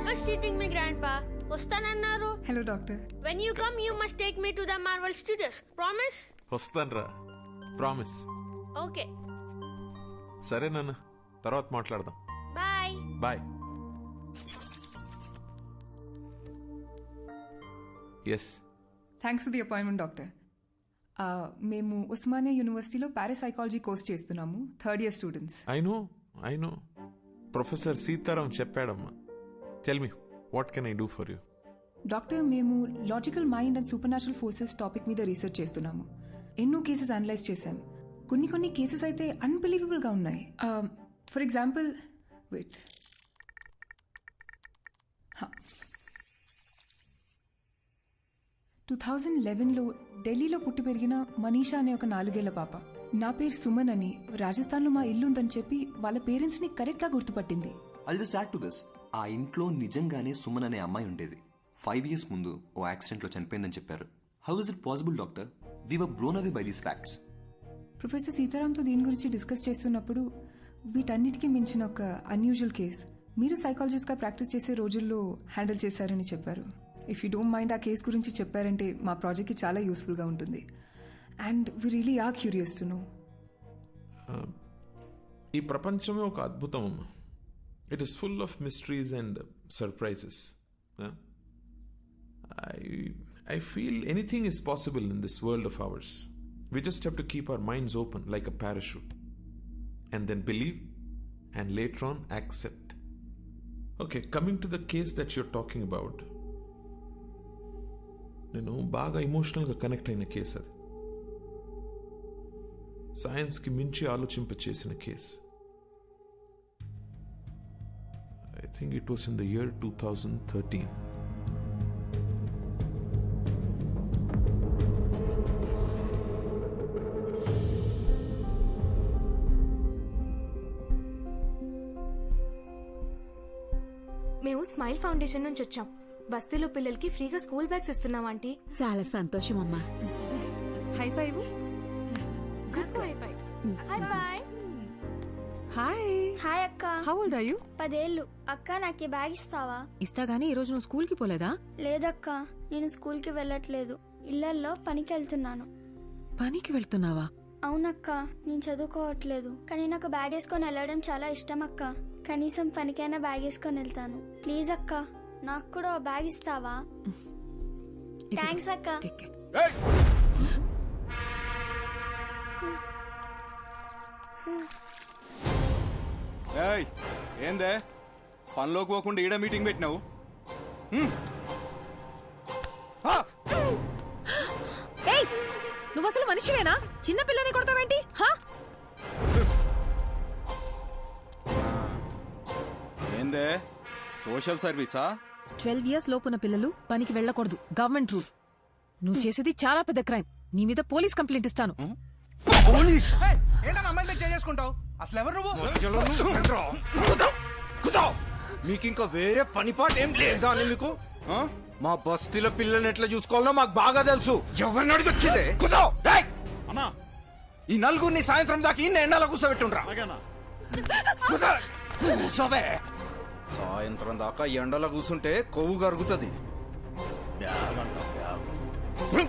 Papa's cheating me, Grandpa. వస్తానన్నారు. Hello doctor when you come you must take me to the Marvel Studios promise వస్తాన్రా. Promise okay సరే నాన్న. తర్వాత మాట్లాడదాం. Bye bye yes thanks for the appointment doctor మేము ఉస్మానియా యూనివర్సిటీలో parapsychology course చేస్తున్నాము third year students I know I know professor Sitaram చెప్పాడమ్మా. Tell me what can I do for you doctor మేము logical mind and supernatural forces topic మీద research చేస్తున్నాము. ఎన్నో cases analyse చేశాం. కొన్ని కొన్ని కేసెస్ అయితే అన్బిలీవబుల్గా ఉన్నాయి. For example wait two thousand లెవెన్లో ఢిల్లీలో పుట్టి పెరిగిన మనీషా అనే ఒక నాలుగేళ్ళ పాప. నా పేరు సుమన్ అని రాజస్థాన్లో మా ఇల్లు ఉందని చెప్పి వాళ్ళ పేరెంట్స్ని కరెక్ట్గా గుర్తుపట్టింది. I just add to this ఆ ఇంట్లో నిజంగానే సుమన్ అనే అమ్మాయి ఉండేది. ఫైవ్ ఇయర్స్ ముందు ఓ యాక్సిడెంట్లో చనిపోయిందని చెప్పారు. How is it possible doctor we were blown away by these facts professor సీతారాంతో దీని గురించి డిస్కస్ చేస్తున్నప్పుడు వీటన్నిటికీ మించిన ఒక అన్యూజువల్ కేస్ మీరు సైకాలజిస్ట్గా ప్రాక్టీస్ చేసే రోజుల్లో హ్యాండిల్ చేశారని చెప్పారు. ఇఫ్ యూ డోంట్ మైండ్ ఆ కేస్ గురించి చెప్పారంటే మా ప్రాజెక్ట్కి చాలా యూస్ఫుల్గా ఉంటుంది. And we really are curious to know ఈ ప్రపంచమే ఒక అద్భుతం అమ్మా. it is full of mysteries and surprises I I feel anything is possible in this world of ours we just have to keep our minds open like a parachute and then believe and later on accept okay coming to the case that you're talking about నేను బాగా ఇమోషనల్గా connect అయిన case అది సైన్స్కి మించి ఆలోచింప చేసిన case was in the year two thousand thirteen మేము Smile Foundation నుంచి వచ్చాం. బస్తీలో పిల్లలకి ఫ్రీగా స్కూల్ బ్యాగ్స్ ఇస్తున్నాం ఆంటీ. చాలా సంతోషం అమ్మా high five hi boy hi hi అక్క. హౌ ఓల్డ్ ఆర్ యు పదేళ్ళు. అక్క నాకు ఈ బ్యాగ్ ఇస్తావా? ఇస్తా గానీ ఈ రోజు నువ్వు స్కూల్కి పోలేదా? లేదక్క నేను స్కూల్కి వెళ్ళట్లేదు. ఇళ్ళల్లో పనికి వెళ్తున్నాను పనికి వెళ్తున్నావా? అవునక్క నేను చదువుకోవట్లేదు. కానీ నాకు బ్యాగ్ వేసుకొని వెళ్ళడం చాలా ఇష్టం అక్క. కనీసం పనికైనా బ్యాగ్ వేసుకొని వెళ్తాను. ప్లీజ్ అక్క నాకు కూడా బ్యాగ్ ఇస్తావా? థ్యాంక్స్ అక్క. ఏందే? పనిలోకి పోకుండా ఈడ మీటింగ్ పెట్టినావు? ఏయ్ నువ్వు అసలు మనిషివేనా? చిన్న పిల్లని కొడతావేంటి? హా? ఏందే? సోషల్ సర్వీసా ట్వెల్వ్ ఇయర్స్ లోపున్న పిల్లలు పనికి వెళ్ళకూడదు. గవర్నమెంట్ రూల్ నువ్వు చేసేది చాలా పెద్ద క్రైమ్ నీ మీద పోలీస్ కంప్లైంట్ ఇస్తాను. పోలీస్? ఏంటన్నా చేసుకుంటావు? అసలు ఎవరు నువ్వు? మీకు ఇంకా వేరే పని పాట ఏం లేదా అని మీకు? ఆ? మా బస్తీలో పిల్లల్ని ఎట్లా చూసుకోవాలో మాకు బాగా తెలుసు. ఎవరిని అడిగి వచ్చిందే కూర్చో! ఏయ్! ఈ నలుగురిని సాయంత్రం దాకా ఇన్ని ఎండలో కూర్చోబెట్టుండ్రా. కూర్చో. కూర్చోవే! సాయంత్రం దాకా ఎండలో కూర్చుంటే కొవ్వు కరుగుతుంది. ఓయ్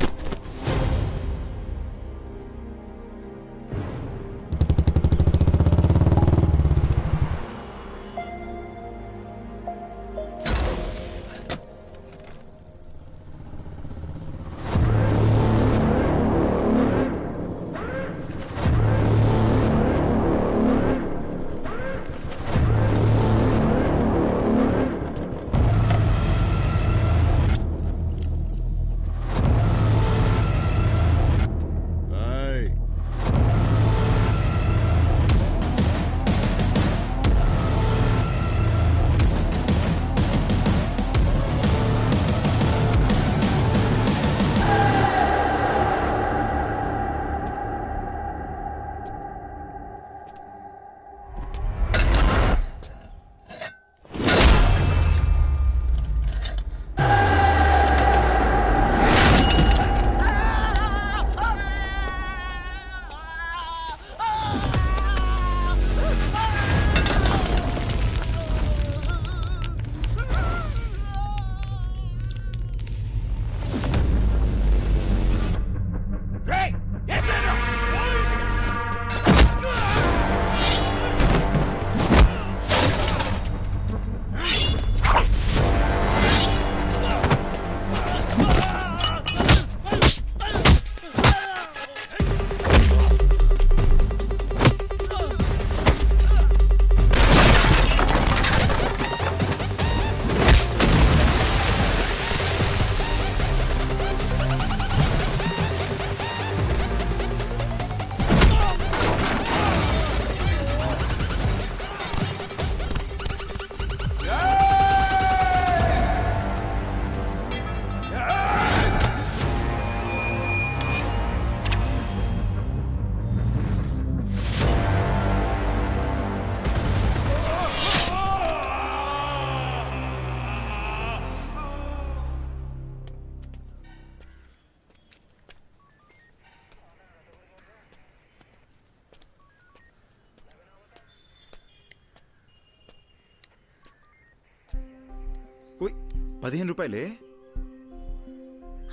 పదిహేను రూపాయలే?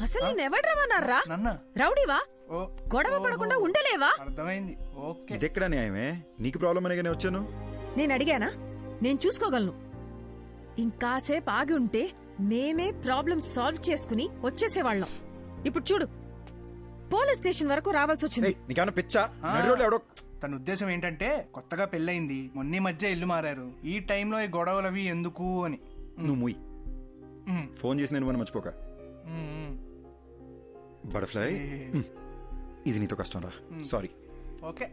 అసలు నేను ఎవడ్రమన్నారా నన్న? రౌడీవా? ఓ. గొడవ పడకుండా ఉండలేవా? అర్థమైంది. ఓకే. ఇదెక్కడ న్యాయమే? నీకు ప్రాబ్లం అనేగానే వచ్చాను? నేను అడిగానా నేను చూసుకోగలను. ఇంకాసేపు ఆగి ఉంటే మేమే ప్రాబ్లం సాల్వ్ చేసుకుని వచ్చేసేవాళ్ళం. ఇప్పుడు చూడు పోలీస్ స్టేషన్ వరకు రావాల్సి వచ్చింది. ఏయ్, నీకేమన్నా పిచ్చా? ఎవడో తన ఉద్దేశం ఏంటంటే కొత్తగా పెళ్ళయింది. మొన్న మధ్య ఇల్లు మారారు. ఈ టైంలో ఈ గొడవలు అవి ఎందుకు అని. నువ్వు ఫోన్ చేసి నేను మనం మర్చిపోక. బటర్ఫ్లై? ఇది నీతో కష్టం రా. Sorry okay.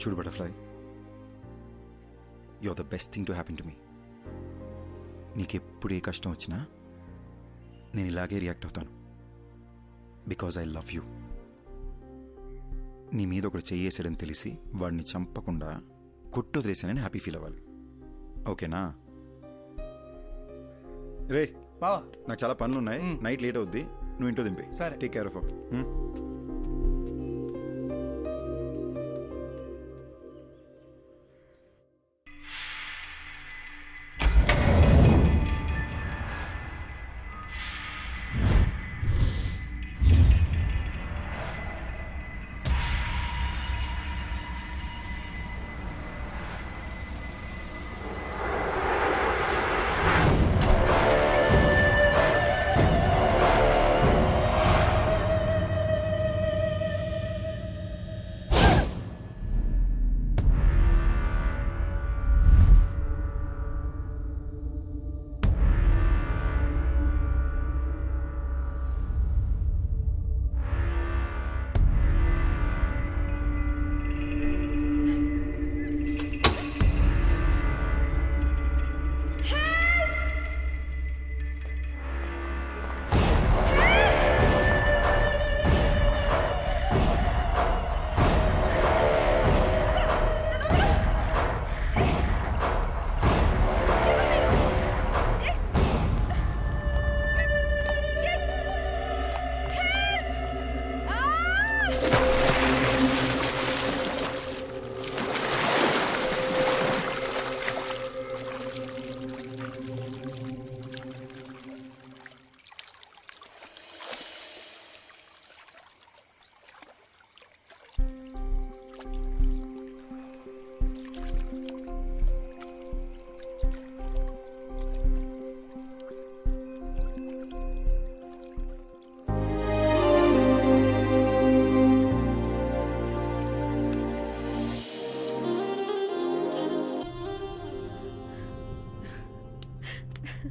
చూడు butterfly. You are the best thing to happen to me నీకెప్పుడు ఏ కష్టం వచ్చినా నేను ఇలాగే రియాక్ట్ అవుతాను. బికాజ్ ఐ లవ్ యూ నీ మీద ఒకడు చెయ్యేసాడని తెలిసి వాడిని చంపకుండా కొట్టు వదిలేసానని హ్యాపీ ఫీల్ అవ్వాలి. ఓకేనా రే బావా నాకు చాలా పనులు ఉన్నాయి. నైట్ లేట్ అవుద్ది. నువ్వు ఇంట్లో దింపే సరే. టేక్ కేర్ ఆఫ్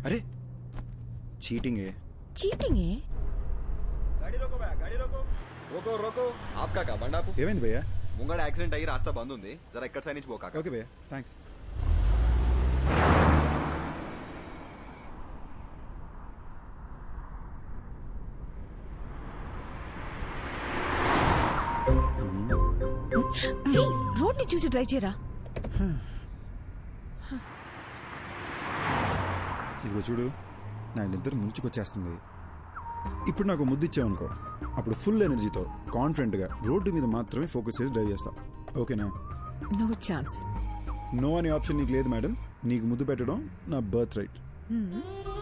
అరే చీటింగే. చీటింగే? రోకో రోకో. ఆప్కా కా ఏమైంది భయ్యా? ముంగడ యాక్సిడెంట్ అయ్యి రాస్తా బంద్ ఉంది. జర ఎక్కడ సైడ్ నుంచి పోకాక ఓకే భయ్యా థ్యాంక్స్ రోడ్ని చూసి డ్రైవ్ చేయరా? ఇదిగో చూడు నా నిద్ర ముంచుకొచ్చేస్తుంది. ఇప్పుడు నాకు ముద్దు ఇచ్చావనుకో అప్పుడు ఫుల్ ఎనర్జీతో కాన్ఫిడెంట్గా రోడ్డు మీద మాత్రమే ఫోకస్ చేసి డ్రైవ్ చేస్తా. ఓకేనా? నో ఛాన్స్ నో అనే ఆప్షన్ నీకు లేదు మేడం నీకు ముద్దు పెట్టడం నా బర్త్ రైట్ Hmm.